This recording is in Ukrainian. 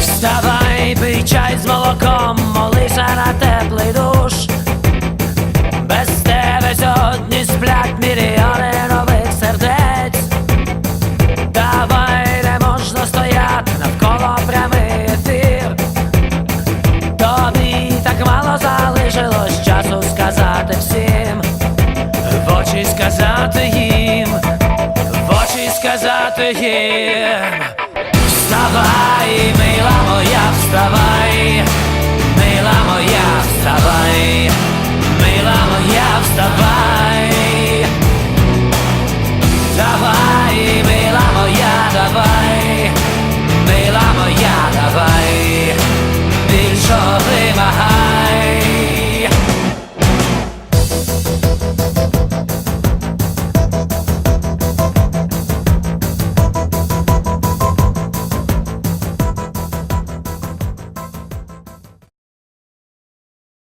Вставай, пий чай з молоком, залишилось часу сказати всім. В очі сказати їм, в очі сказати їм. Вставай, мила моя, вставай, мила моя, вставай, мила моя, вставай.